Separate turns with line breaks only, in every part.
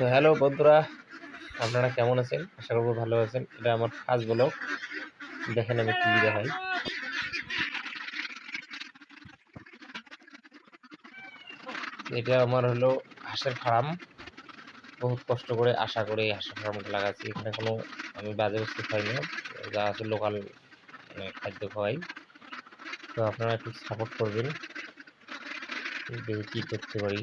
তো হ্যালো বন্ধুরা, আপনারা কেমন আছেন? আশা করব ভালো আছেন। এটা আমার ফার্স্ট ব্লগ। দেখেন আমি কি দেখাই। এটা আমার হলো হাঁসের ফার্ম। বহুত কষ্ট করে আশা করে হাঁসের ফার্মটা লাগাচ্ছি। এখানে কোনো আমি বাজে বস্তু খাই না। যা আছে লোকাল মানে খাদ্য খাওয়াই। তো আপনারা একটু সাপোর্ট করবেন। দেখি কী করতে পারি।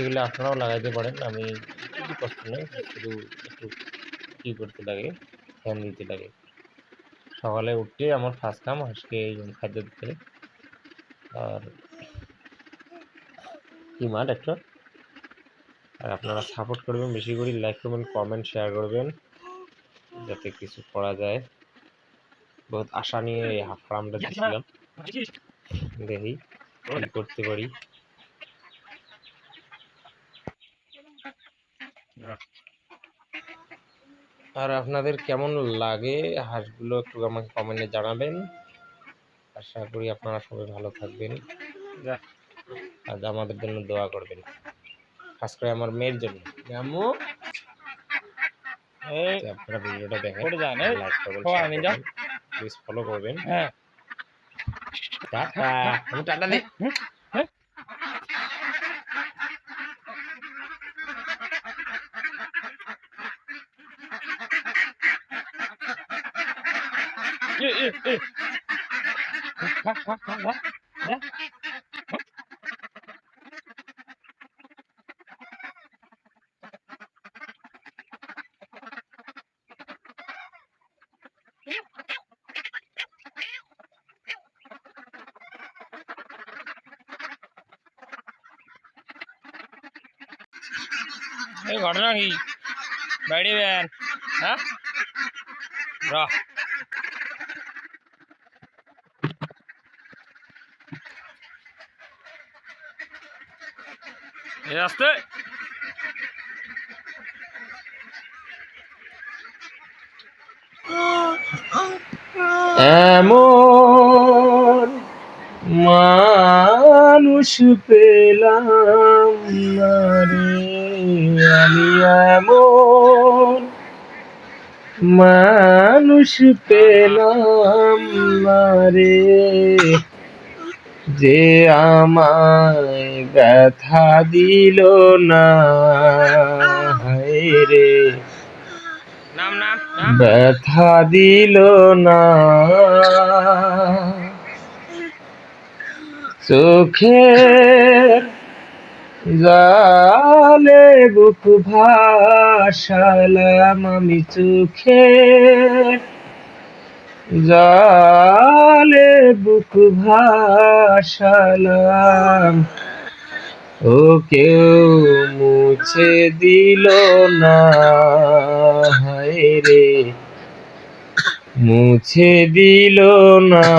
করতে গেলে আপনারাও লাগাইতে পারেন। আমি কিছু কষ্ট নেই শুধু একটু কী করতে লাগে ফ্যান দিতে লাগে। সকালে উঠে আমার ফার্স্ট কাম হাঁসকে খাদ্য দিতে। আর কি মাঠ একটা আর আপনারা সাপোর্ট করবেন বেশি করে লাইক করবেন কমেন্ট শেয়ার করবেন যাতে কিছু করা যায়। বহুত আশা নিয়ে এই ফার্মটা দিয়েছিলাম দেখি করতে পারি। আর আপনাদের কেমন লাগে হাঁসগুলো একটু আমাকে কমেন্টে জানাবেন। আশা করি আপনারা সবাই ভালো থাকবেন। আর আমাদের জন্য দোয়া করবেন। খাস করে আমার মেয়ের জন্য। আম্মু আপনারা ভিডিওটা দেখেন। লাইক করবেন। প্লিজ ফলো করবেন।
হ্যাঁ।
টাটা। আমি টাটা দে
এ এ এ খা খা খা খা যা এই ঘটনা কি বাইরে বেন হ্যাঁ র আসতে
এমন মানুষ পেলাম না আমি এমন মানুষ পেলাম না যে আমায় ব্যথা দিল না রে। ব্যথা দিল না। চোখের জালে বুক ভাসালাম আমি চোখের জালে বুক ভাসালাম। ও কেউ মুছে দিল না রে। মুছে দিল না।